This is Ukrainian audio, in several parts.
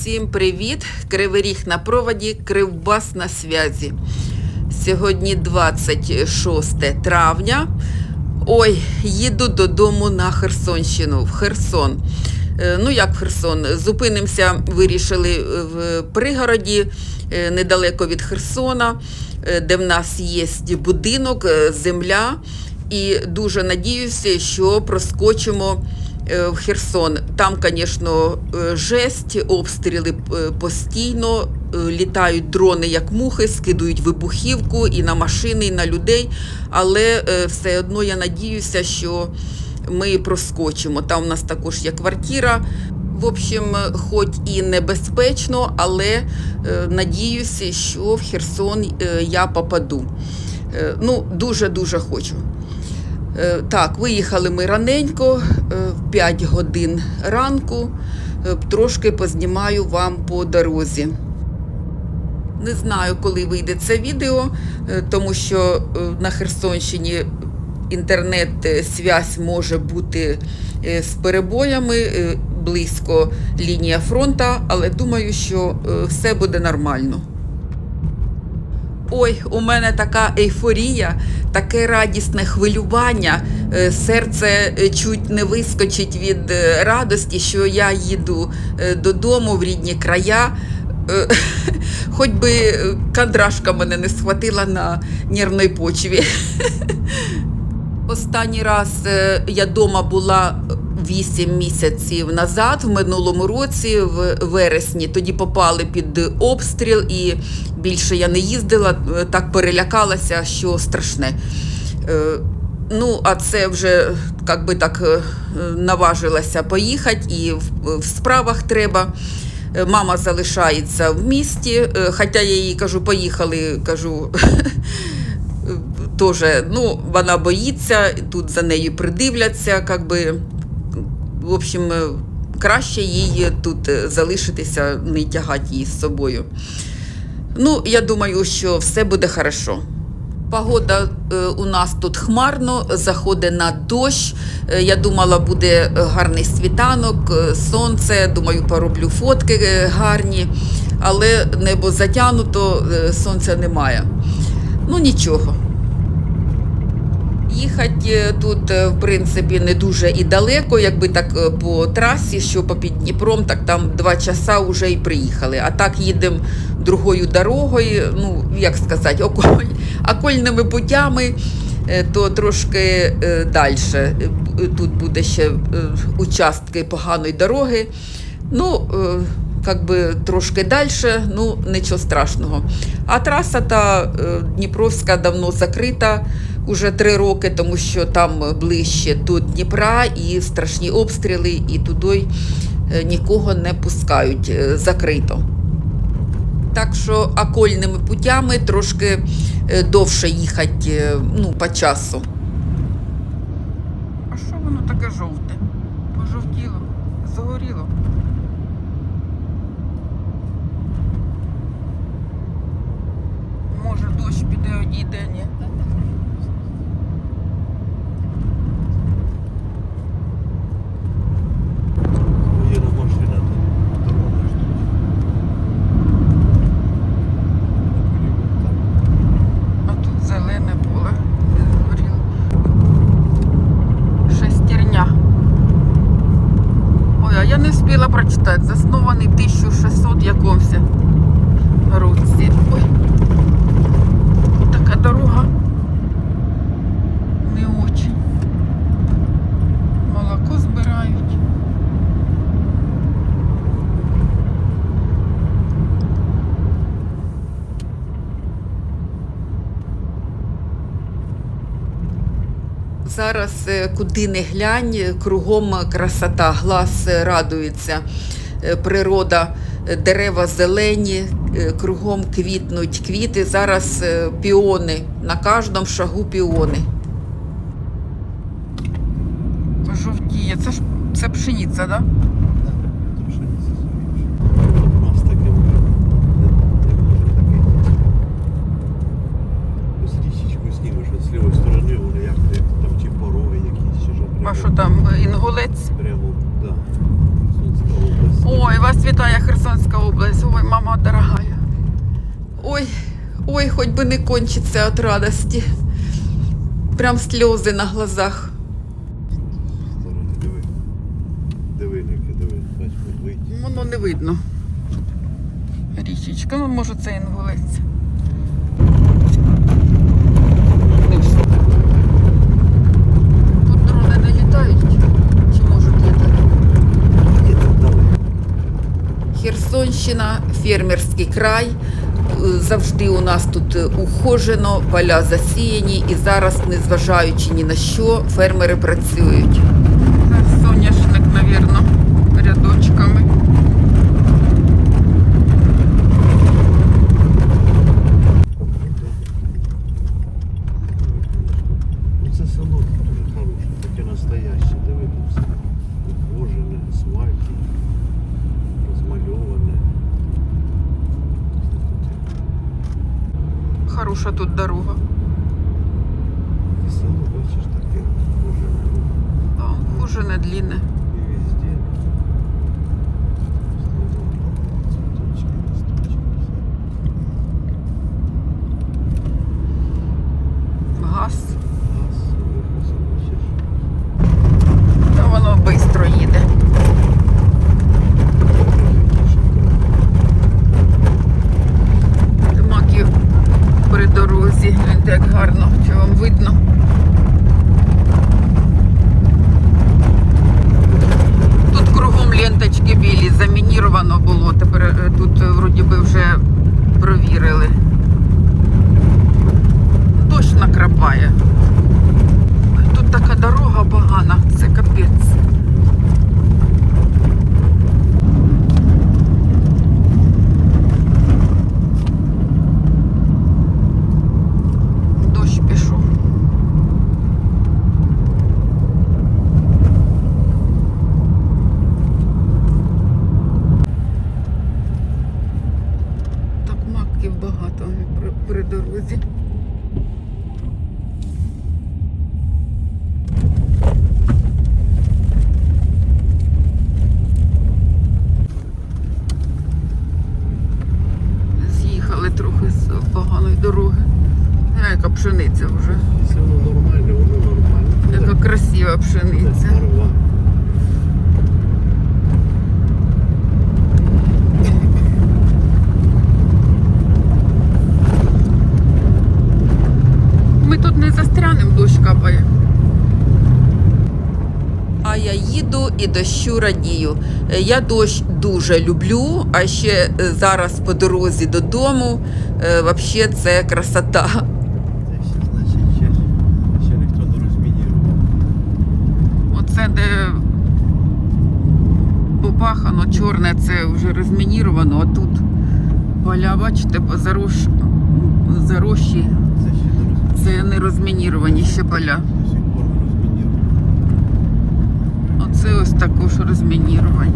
Всім привіт! Кривий ріг на проводі, кривбас на зв'язі. Сьогодні 26 травня. Ой, їду додому на Херсонщину, в Херсон. Е, Ну, як в Херсон? Зупинимося, вирішили в пригороді, е, недалеко від Херсона, е, де в нас є будинок, е, земля. І дуже надіюся, що проскочимо е, в Херсон. Там, звісно, е, жесть, обстріли е, постійно, е, літають дрони як мухи, скидують вибухівку і на машини, і на людей. Але е, все одно я надіюся, що ми проскочимо. Там у нас також є квартира. В общем, е, хоч і небезпечно, але е, надіюся, що в Херсон е, я попаду. Е, Ну, дуже-дуже хочу. Е, Так, виїхали ми раненько, е, в 5 годин ранку. Е, Трошки познімаю вам по дорозі. Не знаю, коли вийде це відео, тому що на Херсонщині інтернет-связь може бути з перебоями, близько лінія фронту, але думаю, що все буде нормально. Ой, у мене така ейфорія, таке радісне хвилювання. Е, Серце е, чуть не вискочить від е, радості, що я їду додому в рідні края. Хоч би кадрашка мене не схватила на нервній почві. Останній раз я вдома була 8 місяців назад, в минулому році, в вересні. Тоді попали під обстріл, і більше я не їздила, е, так перелякалася, що страшне. Е, Ну, а це вже як би так е, наважилася поїхати, і в, справах треба. Мама залишається в місті, хоча я їй кажу, поїхали, кажу, теж, ну, вона боїться, тут за нею придивляться, как би, в общем, е, краще їй тут е, залишитися, не тягати її з собою. Ну, я думаю, що все буде хорошо. Погода е, у нас тут хмарно, заходить на дощ. Я думала, буде гарний світанок, сонце. Думаю, пороблю фотки гарні, але небо затягнуто, е, сонця немає. Ну нічого. Їхати е, тут, е, в принципі, не дуже і далеко, якби так е, по трасі, що попід Дніпром, так там два часа вже і приїхали. А так їдемо другою дорогою, ну, як сказати, околь, окольними путями, то трошки далі. Тут буде ще участки поганої дороги. Ну, как би трошки далі, ну нічого страшного. А траса та е, Дніпровська давно закрита уже три роки, тому що там ближче до Дніпра і страшні обстріли, і туди е, нікого не пускають е, закрито. Так що окольними путями трошки довше їхати ну, по часу. А що воно таке жовте? Пожовтіло, загоріло. Може дощ піде одній ні? Їде машина, то дорога ж тут. А тут зелене поле не згоріло. Шестерня. Ой, а я не встигла прочитати. Заснований в 1600 якомусь році. Ой. Така дорога. Не очень. Молоко збирають. Зараз е, куди не глянь, кругом красота, глаз радується, Е, природа, е, дерева зелені, е, кругом квітнуть квіти. Зараз піони, на кожному шагу піони. Жовтіє, це ж це пшениця, так? Да? Пшениця суміш. У нас таке вже не, не може таке. Ось річечку знімеш от з лівої сторони, вони як, як там чи пороги якісь, чи що прямо. А що там, е, інгулець? Прямо, да. Область. Ой, вас вітає Херсонська область. Ой, мама дорогая. Ой, ой, хоч би не кончиться від радості. Прям сльози на глазах. Сторони, диви. Диви, диви. Бач. Воно не видно. Річечка, ну може це інгулець. Не все. Тут дрони не літають. Чи можуть літати? Ні, там дали. Херсонщина, фермерський край. Е, Завжди у нас тут е, ухожено, поля засіяні і зараз, незважаючи ні на що, фермери працюють. Соняшник, мабуть, рядочками. Ну це село дуже хороше, таке настояще. Диви тут все. Ухожене, асфальті, розмальоване. Хороша тут дорога. І село, бачиш, таке ухожене. Да, ухожене, длинне. І везде. Цветочки, листочки, все. Газ. Газ, вихоз, бачиш. Та воно швидко їде. Маків при дорозі. Гляньте, як гарно, чи вам видно. Тут кругом ленточки білі, замініровано було. Тепер е, тут е, вроді би вже провірили. Дощ накрапає. Тут така дорога погана, це капець. Дощ пішов. Так багато при, дорозі. З'їхали трохи з поганої дороги. Яка пшениця вже. Якщо воно нормальне, воно нормальне. Яка красива Це пшениця. парва. Ми тут не застрянемо, дощ капає. А я їду і дощу радію. Е, Я дощ дуже люблю, а ще е, зараз по дорозі додому. Взагалі це красота. Оце де попахано, чорне, це вже розмініровано, а тут поля, бачите, зарощі. Це не розмініровані ще поля. До сих пор не розмінірував. Оце ось також розмініровані.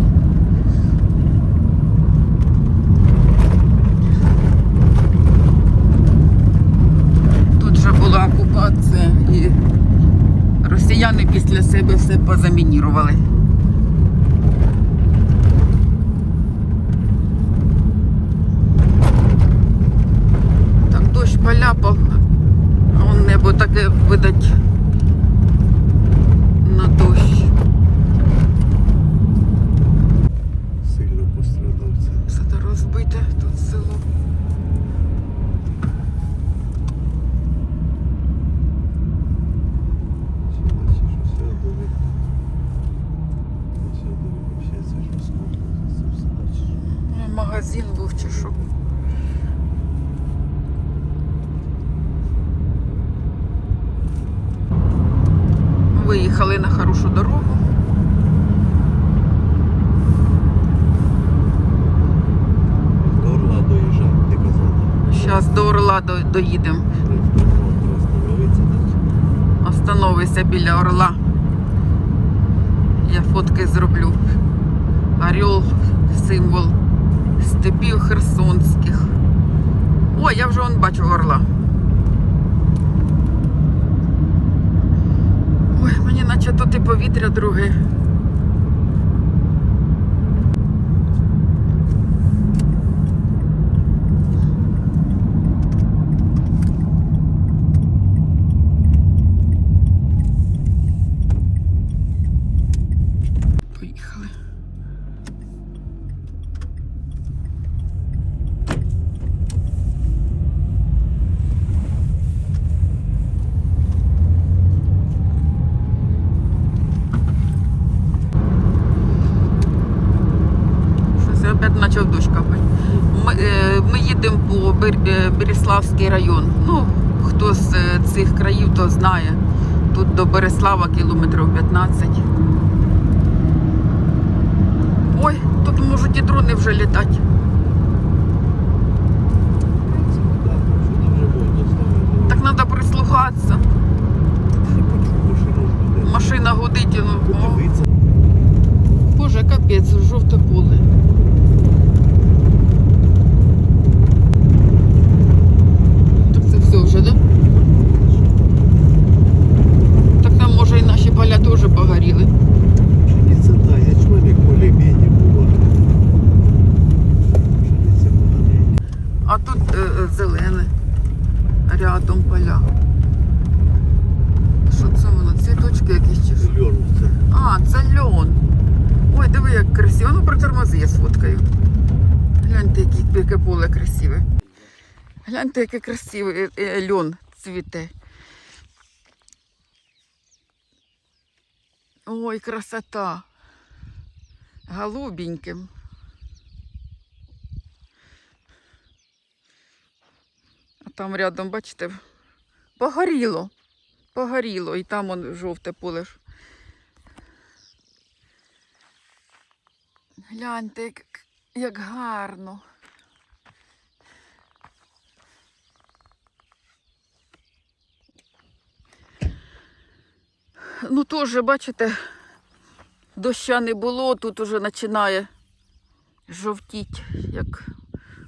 Тут же була окупація і росіяни після себе все позамінірували. Так дощ поляпав, а он небо таке видать на дощ. Сильно пострадав це. Все то розбите тут село. Ще бачиш, усе диви. Усе диви, вообще це ж розкопано. Це все бачиш. Ну, Магазин був чи що. Виїхали на хорошу дорогу. До Орла доїжджав, ти казала. Зараз до Орла до- доїдемо. Остановися біля Орла. Я фотки зроблю. Орел символ степів херсонських. О, я вже он бачу орла. Ой, мені наче тут і повітря друге. Це опять почав дощ капати. Ми, е, ми їдемо по Бер- е, Береславський район. Ну, хто з е, цих країв, то знає. Тут до Береслава кілометрів 15. Ой, тут можуть і дрони вже літати. Так, треба прислухатися. Машина і ну. Боже, капець, жовте поле. Так це все вже, да? Так там може і наші поля теж погоріли. Пшениця, да, ячмень як более-менее буває. Пшениця более-менее. А тут е, е, зелене. Рядом поля. Що це воно? Цвіточки якісь чи що? Льон це. А, це льон. Ой, диви, як красиво. Ну притормози, я сфоткаю. Гляньте, яке, поле красиве. Гляньте, яке красиве е, е, льон цвіте. Ой, красота. Голубеньким. А там рядом, бачите, погоріло. Погоріло. І там он жовте поле. Гляньте, як, як гарно. Ну, теж, бачите, доща не було, тут уже починає жовтіть, як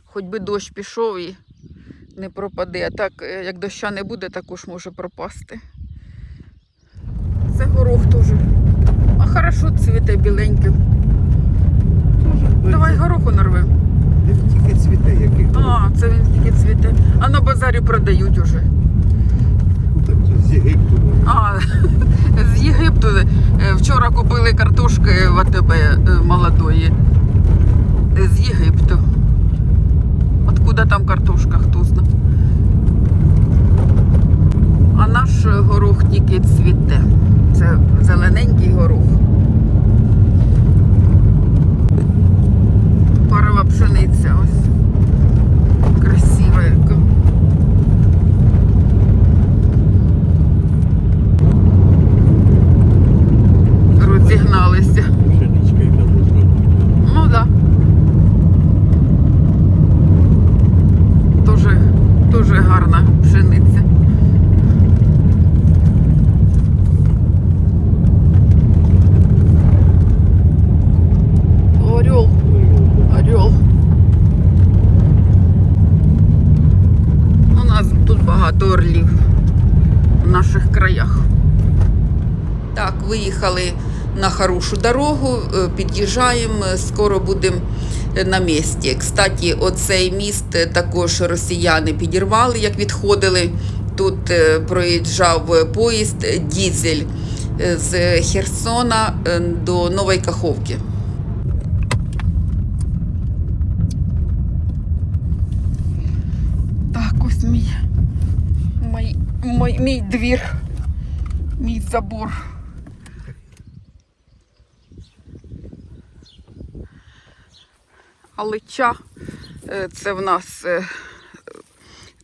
хоч би дощ пішов і не пропаде. А так, е, як доща не буде, також може пропасти. Це горох теж. А хорошо цвіте біленьким. Давай гороху нарвемо. Він тільки цвіте, який. А, це він тільки цвіте. А на базарі продають уже. З Єгипту. А, з Єгипту е, вчора купили картошки в АТБ е, молодої. З Єгипту. Откуда там картошка, хто знає. А наш горох тільки цвіте. Це зелененький горох. Парова пшениця ось. Красива яка. Розігналися. Пшеничка, яка должна бути. Ну да. Тоже, тоже гарна пшениця. Орел, орел. У нас орлів в наших краях. Так, виїхали на хорошу дорогу, е, під'їжджаємо, е, скоро будемо е, на місці. Кстати, оцей міст також росіяни підірвали, як відходили. Тут проїжджав поїзд Дізель з Херсона до Нової Каховки. Так, ось мій, мій, мій, мій двір, мій забор. Алича е, це в нас е,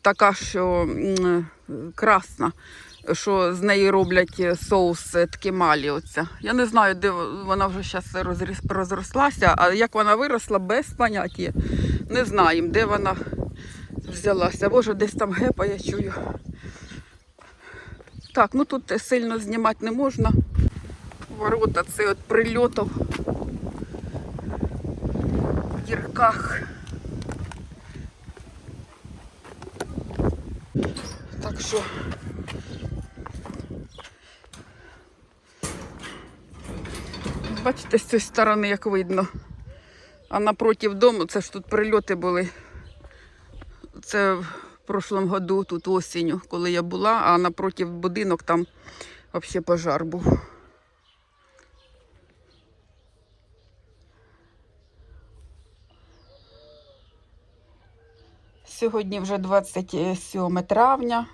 така, що красна, що з неї роблять е, соус е, ткемалі. Оця. Я не знаю, де вона вже зараз розрослася, а як вона виросла, без поняття. Не знаємо, де вона взялася. Боже, десь там гепа, я чую. Так, ну тут сильно знімати не можна. Ворота це от прильотів в дірках. Так що. Бачите, з цієї сторони, як видно. А напротив дому, це ж тут прильоти були. Це в прошлому году, тут осінню, коли я була, а напротив будинок там взагалі пожар був. Сьогодні вже 27 травня,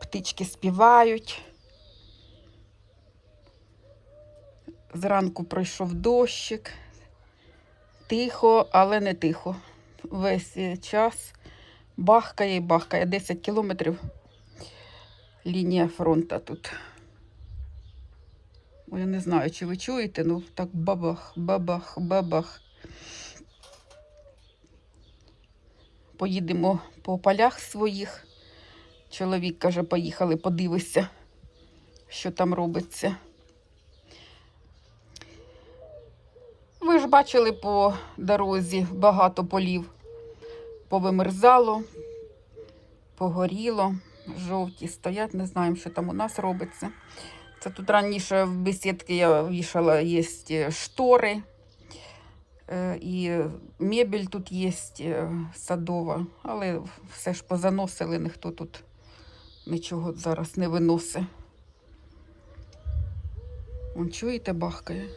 птички співають. Зранку пройшов дощик, Тихо, але не тихо. Весь е, час бахкає і бахкає. 10 кілометрів лінія фронту тут. Ой, я не знаю, чи ви чуєте, ну так бабах, бабах, бабах. Поїдемо по полях своїх. Чоловік каже, поїхали, подивися, що там робиться. Ви ж бачили по дорозі багато полів. Повимерзало, погоріло, жовті стоять, не знаємо, що там у нас робиться. Це тут раніше в бесідки я вішала, є штори. Е, І мебель тут є е, садова, але все ж позаносили, ніхто тут нічого зараз не виносить. Вон, чуєте, бахкає.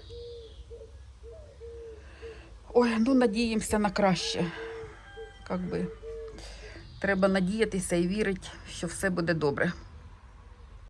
Ой, ну надіємося на краще. Как би. Треба надіятися і вірити, що все буде добре.